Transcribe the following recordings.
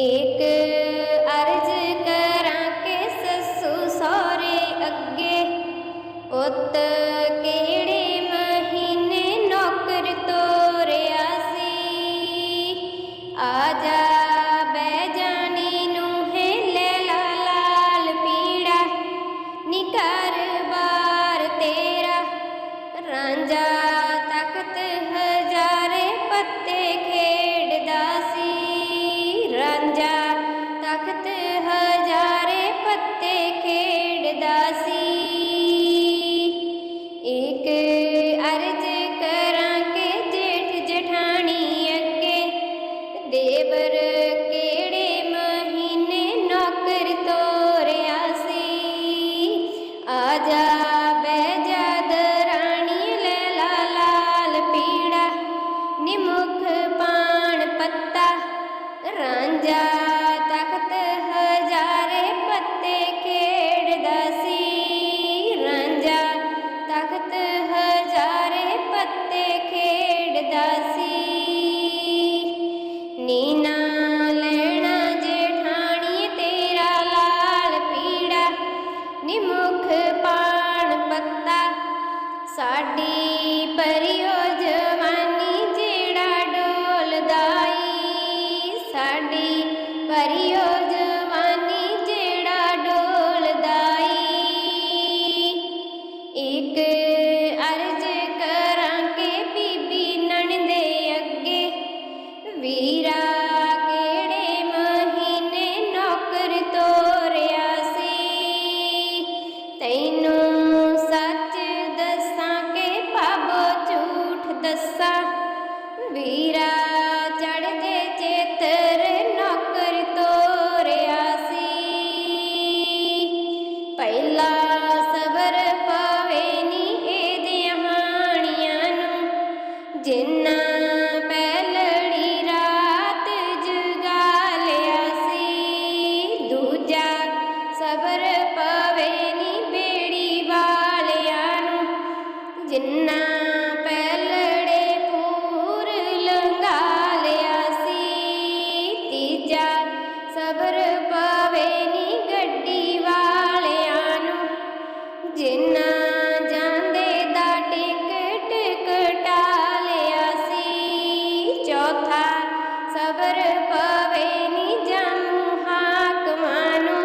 एक ਸਾਡੀ ਪਰਿਓ ਜਵਾਨੀ ਜਿਹੜਾ ਡੋਲਦਾਈ ਸਾਡੀ ਪਵੇ ਨੀ ਬੇੜੀ ਵਾਲਿਆਂ ਨੂੰ। ਜਿੰਨਾ ਪਹਿਲੜੇ ਪੂਰ ਲੰਗਾ ਲਿਆ ਸੀ, ਤੀਜਾ ਸਬਰ ਪਵੇ ਨੀ ਗੱਡੀ ਵਾਲਿਆਂ ਨੂੰ। ਜਿੰਨਾ ਜਾਂਦੇ ਦਾ ਟਿਕਟ ਕਟਾ ਲਿਆ ਸੀ, ਚੌਥਾ ਸਬਰ ਪਵੇ ਨੀ ਜਮ ਹਾਕਮਾਂ ਨੂੰ।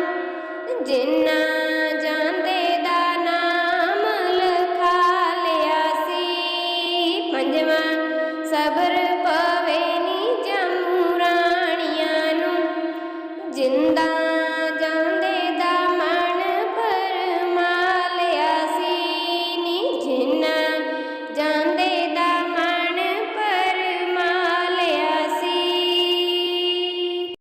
ਜਿੰਨਾ